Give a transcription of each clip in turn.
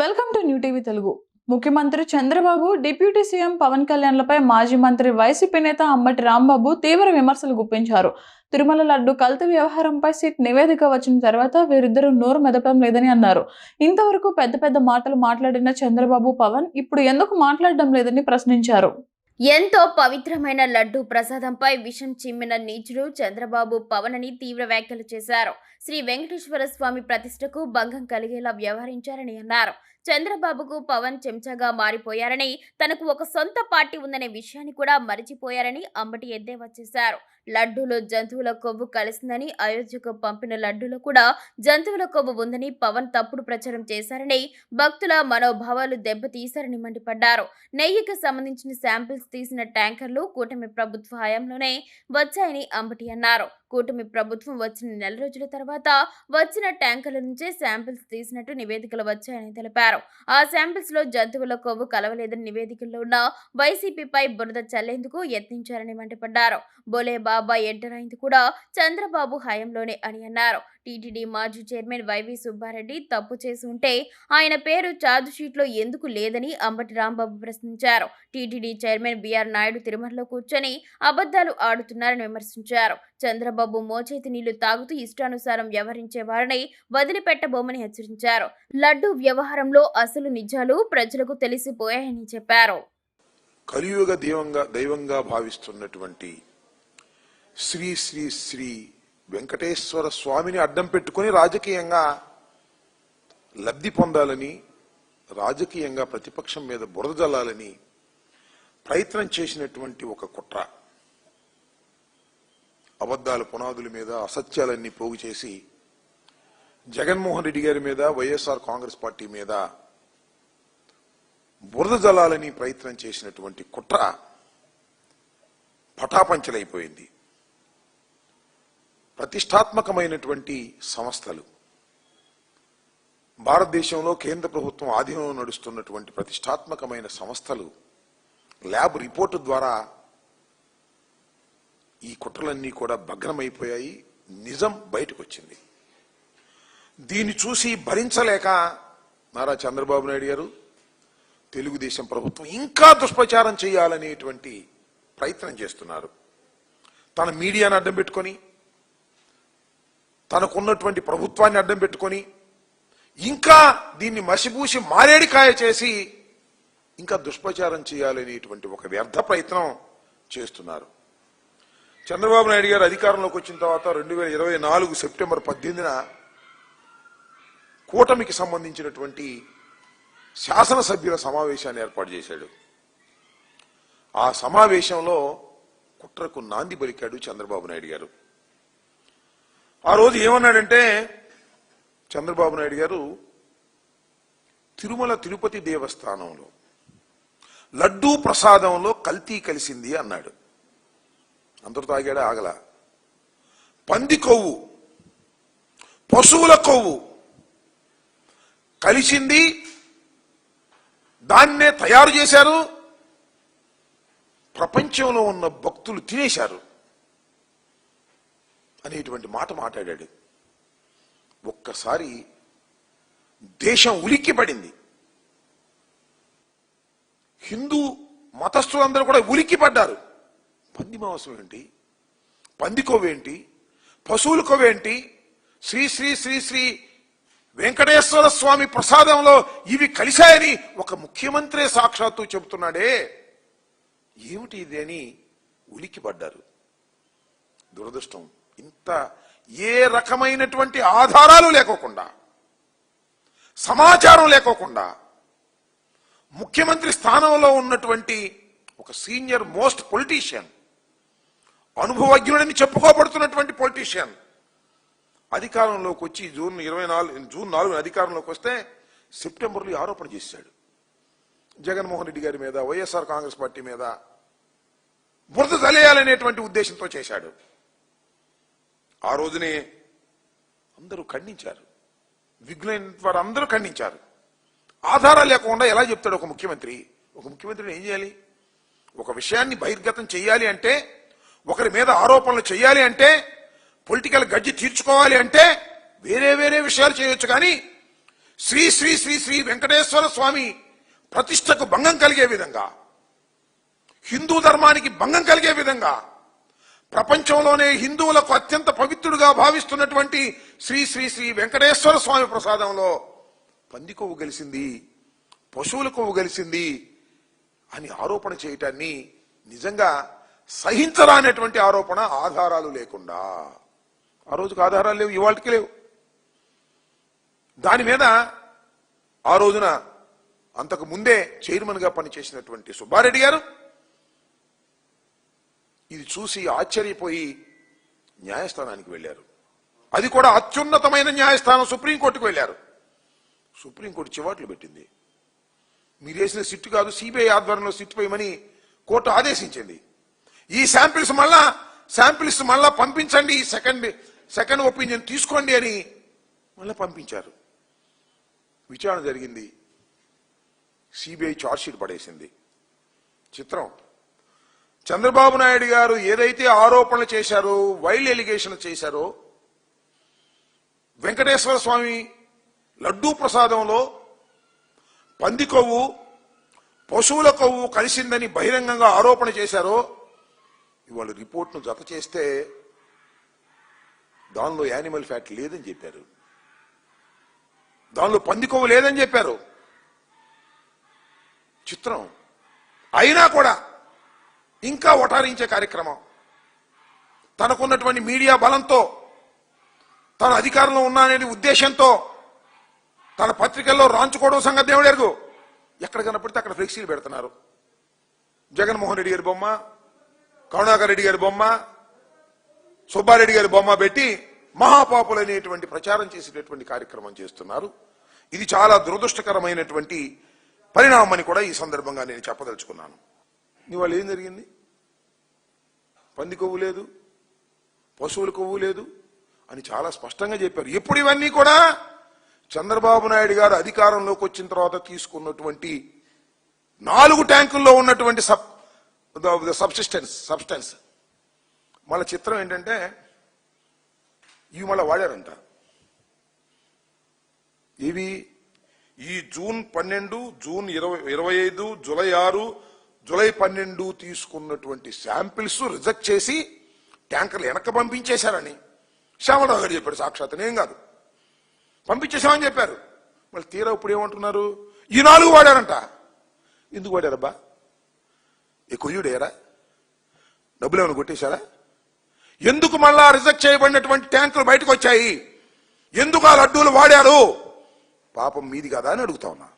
Welcome to new TV Telugu. ముఖ్యమంత్రి Chandrababu deputy CM Pawan కళ్యాణ్లపై మాజీ మంత్రి వైసీపీ నేత అమ్మటి రాంబాబు తీవ్ర విమర్శలు గుప్పించారు. తిరుమల లడ్డు కల్తీ వ్యవహారంపై సిట్ నివేదిక వచ్చిన తర్వాత వీరిద్దరూ నోరు మెదపడం లేదని అన్నారు. ఇంతవరకు పెద్ద పెద్ద మాటలు మాట్లాడిన చంద్రబాబు పవన్ ఇప్పుడు ఎందుకు మాట్లాడడం లేదని ప్రశ్నించారు. ఎంతో పవిత్రమైన లడ్డు ప్రసాదంపై విషం చిమ్మిన నీచుడు చంద్రబాబు పవన్ అని తీవ్ర వ్యాఖ్యలు చేశారు. శ్రీ వెంకటేశ్వర స్వామి ప్రతిష్టకు భంగం కలిగేలా వ్యవహరించారని అన్నారు. చంద్రబాబుకు పవన్ చెంచాగా మారిపోయారని తనకు ఒక సొంత పార్టీ ఉందనే విషయాన్ని కూడా మరిచిపోయారని అంబటి ఎద్దేవా చేశారు. లడ్డూలో జంతువుల కొవ్వు కలిసిందని అయోధ్యకు పంపిన లడ్డూలో కూడా జంతువుల కొవ్వు ఉందని పవన్ తప్పుడు ప్రచారం చేశారని భక్తుల మనోభావాలు దెబ్బతీశారని మండిపడ్డారు. నెయ్యికి సంబంధించిన శాంపిల్స్ తీసిన ట్యాంకర్లు కూటమి ప్రభుత్వ హయాంలోనే వచ్చాయని అంబటి అన్నారు. కూటమి ప్రభుత్వం వచ్చిన నెల రోజుల తర్వాత వచ్చిన ట్యాంకర్ల నుంచే శాంపిల్స్ తీసినట్టు నివేదికలు వచ్చాయని తెలిపారు. ఆ శాంపిల్స్లో జంతువుల కొవ్వు కలవలేదని నివేదికల్లో ఉన్న వైసీపీపై బురద చల్లేందుకు యత్నించారని మండిపడ్డారు. బోలే బాబా ఎంటర్ అయింది కూడా చంద్రబాబు హయాంలోనే అని అన్నారు. టీటీడీ మాజీ చైర్మన్ వైవి సుబ్బారెడ్డి తప్పు చేసి ఉంటే ఆయన పేరు ఛార్జ్షీట్లో ఎందుకు లేదని అంబటి రాంబాబు ప్రశ్నించారు. టీటీడీ చైర్మన్ బీఆర్ నాయుడు తిరుమలలో కూర్చొని అబద్ధాలు ఆడుతున్నారని విమర్శించారు. చంద్రబాబు మోచేతి నీళ్ళు తాగుతూ ఇష్టానుసారం వ్యవహరించే వారిని వదిలిపెట్టబోమని హెచ్చరించారు. లడ్డు వ్యవహారంలో అసలు నిజాలు ప్రజలకు తెలిసిపోయాయని చెప్పారు. కలియుగ దైవంగా దైవంగా భావిస్తున్నటువంటి శ్రీ శ్రీ శ్రీ వెంకటేశ్వర స్వామిని అడ్డం పెట్టుకుని రాజకీయంగా లబ్ధి పొందాలని రాజకీయంగా ప్రతిపక్షం మీద బురద జల్లాలని ప్రయత్నం చేసినటువంటి ఒక కుట్ర. అబద్ధాల పునాదుల మీద అసత్యాలన్నీ పోగు చేసి జగన్మోహన్ రెడ్డి గారి మీద వైఎస్ఆర్ కాంగ్రెస్ పార్టీ మీద బురద జలాలని ప్రయత్నం చేసినటువంటి కుట్ర పటాపంచలైపోయింది. ప్రతిష్టాత్మకమైనటువంటి సంస్థలు. భారతదేశంలో కేంద్ర ప్రభుత్వం ఆధీనంలో నడుస్తున్నటువంటి ప్రతిష్టాత్మకమైన సంస్థలు ల్యాబ్ రిపోర్టు ద్వారా ఈ కుట్రలన్నీ కూడా భగ్నమైపోయాయి నిజం బయటకు వచ్చింది దీన్ని చూసి భరించలేక నారా చంద్రబాబు నాయుడు గారు తెలుగుదేశం ప్రభుత్వం ఇంకా దుష్ప్రచారం చేయాలనేటువంటి ప్రయత్నం చేస్తున్నారు. తన మీడియాను అడ్డం పెట్టుకొని తనకున్నటువంటి ప్రభుత్వాన్ని అడ్డం పెట్టుకొని ఇంకా దీన్ని మసిబూసి మారేడికాయ చేసి ఇంకా దుష్ప్రచారం చేయాలనేటువంటి ఒక వ్యర్థ ప్రయత్నం చేస్తున్నారు. చంద్రబాబు నాయుడు గారు అధికారంలోకి వచ్చిన తర్వాత రెండు వేల ఇరవై నాలుగు సెప్టెంబర్ పద్దెనిమిదిన కూటమికి సంబంధించినటువంటి శాసనసభ్యుల సమావేశాన్ని ఏర్పాటు చేశాడు. ఆ సమావేశంలో కుట్రకు నాంది పలికాడు చంద్రబాబు నాయుడు గారు. ఆ రోజు ఏమన్నాడంటే చంద్రబాబు నాయుడు గారు తిరుమల తిరుపతి దేవస్థానంలో లడ్డూ ప్రసాదంలో కల్తీ కలిసింది అన్నాడు. అందరూ తాగాడా? ఆగల. పంది కొవ్వు పశువుల కొవ్వు కలిసింది దాన్నే తయారు చేశారు ప్రపంచంలో ఉన్న భక్తులు తినేశారు. అనేటువంటి మాట మాట్లాడాడు. ఒక్కసారి దేశం ఉలిక్కి పడింది హిందూ మతస్థులందరూ కూడా ఉలిక్కి పడ్డారు పంది మాంసం ఏంటి? పందికోవేంటి పశువుల కొవ్వేంటి శ్రీ శ్రీ శ్రీ శ్రీ వెంకటేశ్వర స్వామి ప్రసాదంలో ఇవి కలిశాయని ఒక ముఖ్యమంత్రి సాక్షాత్తు చెబుతున్నాడే. ఏమిటి ఇది అని ఉలిక్కి పడ్డారు దురదృష్టం. ఇంత ఏ రకమైనటువంటి ఆధారాలు లేకోకుండా సమాచారం లేకోకుండా ముఖ్యమంత్రి స్థానంలో ఉన్నటువంటి ఒక సీనియర్ మోస్ట్ పొలిటీషియన్ అనుభవజ్ఞుడని చెప్పుకోబడుతున్నటువంటి పొలిటీషియన్ అధికారంలోకి వచ్చి జూన్ ఇరవై నాలుగు జూన్ నాలుగు అధికారంలోకి వస్తే సెప్టెంబర్లో ఆరోపణ చేశాడు. జగన్మోహన్ రెడ్డి గారి మీద వైఎస్ఆర్ కాంగ్రెస్ పార్టీ మీద బురద జలేయాలనేటువంటి ఉద్దేశంతో చేశాడు. ఆ రోజునే అందరూ ఖండించారు. విఘ్నైన వారు అందరూ ఖండించారు. ఆధారాలు లేకుండా ఎలా చెప్తాడు ఒక ముఖ్యమంత్రి? ఒక ముఖ్యమంత్రిని ఏం చేయాలి? ఒక విషయాన్ని బహిర్గతం చేయాలి అంటే ఒకరి మీద ఆరోపణలు చేయాలి అంటే పొలిటికల్ గడ్జి తీర్చుకోవాలి అంటే వేరే వేరే విషయాలు చేయొచ్చు కానీ శ్రీ శ్రీ శ్రీ శ్రీ వెంకటేశ్వర స్వామి ప్రతిష్టకు భంగం కలిగే విధంగా హిందూ ధర్మానికి భంగం కలిగే విధంగా ప్రపంచంలోనే హిందువులకు అత్యంత పవిత్రుడుగా భావిస్తున్నటువంటి శ్రీ శ్రీ శ్రీ వెంకటేశ్వర స్వామి ప్రసాదంలో పంది కొవ్వు గెలిసింది పశువుల కొవ్వు గెలిసింది అని ఆరోపణ చేయటాన్ని నిజంగా సహించరానటువంటి ఆరోపణ ఆధారాలు లేకుండా. ఆ రోజుకు ఆధారాలు లేవు ఇవాళకి లేవు. దాని మీద ఆ రోజున అంతకు ముందే చైర్మన్గా పనిచేసినటువంటి సుబ్బారెడ్డి గారు ఇది చూసి ఆశ్చర్యపోయి న్యాయస్థానానికి వెళ్ళారు. అది కూడా అత్యున్నతమైన న్యాయస్థానం సుప్రీంకోర్టుకు వెళ్ళారు. సుప్రీంకోర్టు చివాట్లు పెట్టింది. మీరు వేసిన సిట్టు కాదు సిబిఐ ఆధ్వర్యంలో సిట్ పోయమని కోర్టు ఆదేశించింది. ఈ శాంపిల్స్ మళ్ళా శాంపిల్స్ మళ్ళా పంపించండి సెకండ్ సెకండ్ ఒపీనియన్ తీసుకోండి అని మళ్ళా పంపించారు. విచారణ జరిగింది. సిబిఐ షీట్ పడేసింది. చిత్రం. చంద్రబాబు నాయుడు గారు ఏదైతే ఆరోపణలు చేశారో వైల్డ్ ఎలిగేషన్ చేశారో వెంకటేశ్వర స్వామి లడ్డూ ప్రసాదంలో పంది కొవ్వు పశువుల కొవ్వు కలిసిందని బహిరంగంగా ఆరోపణ చేశారో ఇవాళ రిపోర్ట్ను జత చేస్తే దానిలో యానిమల్ ఫ్యాట్ లేదని చెప్పారు. దానిలో పంది కొవ్వు లేదని చెప్పారు. చిత్రం. అయినా కూడా ఇంకా ఒటారించే కార్యక్రమం. తనకున్నటువంటి మీడియా బలంతో తన అధికారంలో ఉన్నాననే ఉద్దేశంతో తన పత్రికల్లో రాంచుకోవడం సంగతి దేవుడు ఎరుగు ఎక్కడ కనపడితే అక్కడ ఫ్లెక్సీలు పెడుతున్నారు. జగన్మోహన్ రెడ్డి గారి బొమ్మ కరుణాకర్ రెడ్డి గారి బొమ్మ సుబ్బారెడ్డి గారి బొమ్మ పెట్టి మహాపాపులు అనేటువంటి ప్రచారం చేసేటటువంటి కార్యక్రమం చేస్తున్నారు. ఇది చాలా దురదృష్టకరమైనటువంటి పరిణామం కూడా ఈ సందర్భంగా నేను చెప్పదలుచుకున్నాను. ఇవాళ ఏం జరిగింది? పంది కొవ్వు లేదు పశువుల కొవ్వు లేదు అని చాలా స్పష్టంగా చెప్పారు. ఎప్పుడు ఇవన్నీ కూడా చంద్రబాబు నాయుడు గారు అధికారంలోకి వచ్చిన తర్వాత తీసుకున్నటువంటి నాలుగు ట్యాంకుల్లో ఉన్నటువంటి సబ్ సబ్సిస్టెన్స్ సబ్స్టెన్స్ మళ్ళీ చిత్రం ఏంటంటే ఇవి మళ్ళీ వాడారంట. ఇవి ఈ జూన్ పన్నెండు జూన్ ఇరవై ఇరవై ఐదు జూలై ఆరు జూలై పన్నెండు తీసుకున్నటువంటి శాంపిల్స్ రిజెక్ట్ చేసి ట్యాంకర్లు వెనక్కి పంపించేశారని శ్యామరావు గారు చెప్పాడు సాక్షాత్ నేను కాదు. పంపించేశామని చెప్పారు. మళ్ళీ తీరా ఇప్పుడు ఏమంటున్నారు? ఈ నాలుగు వాడారంట. ఎందుకు వాడారబ్బా? ఈ కొయ్యుడేరా డబ్బులు ఏమైనా కొట్టేశారా? ఎందుకు మళ్ళా రిజెక్ట్ చేయబడినటువంటి ట్యాంకులు బయటకు వచ్చాయి? ఎందుకు ఆ లడ్డూలు వాడారు? పాపం మీది కదా అని అడుగుతా ఉన్నా.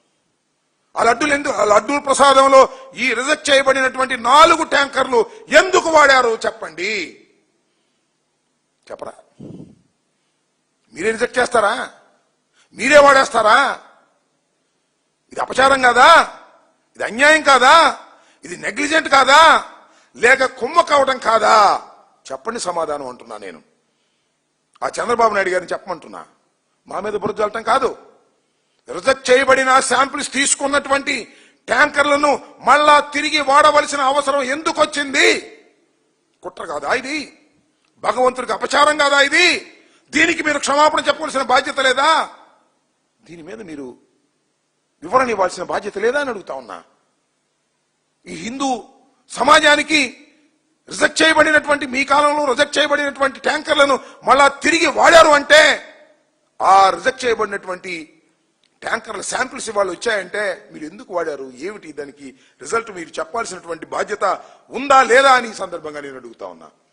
ఆ లడ్డూలు ఎందుకు ఆ లడ్డూల ప్రసాదంలో ఈ రిజెక్ట్ చేయబడినటువంటి నాలుగు ట్యాంకర్లు ఎందుకు వాడారు చెప్పండి. చెప్పరా? మీరే రిజెక్ట్ చేస్తారా? మీరే వాడేస్తారా? ఇది అపచారం కాదా? ఇది అన్యాయం కాదా? ఇది నెగ్లిజెంట్ కాదా? లేక కుమ్మ కావటం కాదా? చెప్పండి సమాధానం అంటున్నా నేను. ఆ చంద్రబాబు నాయుడు గారిని చెప్పమంటున్నా. మా మీద బురద చల్లటం కాదు. రిజెక్ట్ చేయబడిన శాంపిల్స్ తీసుకున్నటువంటి ట్యాంకర్లను మళ్ళా తిరిగి వాడవలసిన అవసరం ఎందుకు వచ్చింది కుట్ర కాదా ఇది? భగవంతుడికి అపచారం కాదా ఇది? దీనికి మీరు క్షమాపణ చెప్పవలసిన బాధ్యత లేదా? దీని మీద మీరు వివరణ ఇవ్వాల్సిన బాధ్యత లేదా అని అడుగుతా ఉన్నా. ఈ హిందూ సమాజానికి రిజెక్ట్ చేయబడినటువంటి మీ కాలంలో రిజెక్ట్ చేయబడినటువంటి ట్యాంకర్లను మళ్ళా తిరిగి వాడారు అంటే ఆ రిజెక్ట్ చేయబడినటువంటి ట్యాంకర్ల శాంపిల్స్ ఇవాళ వచ్చాయంటే మీరు ఎందుకు వాడారు? ఏమిటి దానికి రిజల్ట్? మీరు చెప్పాల్సినటువంటి బాధ్యత ఉందా లేదా అని సందర్భంగా నేను అడుగుతా ఉన్నా.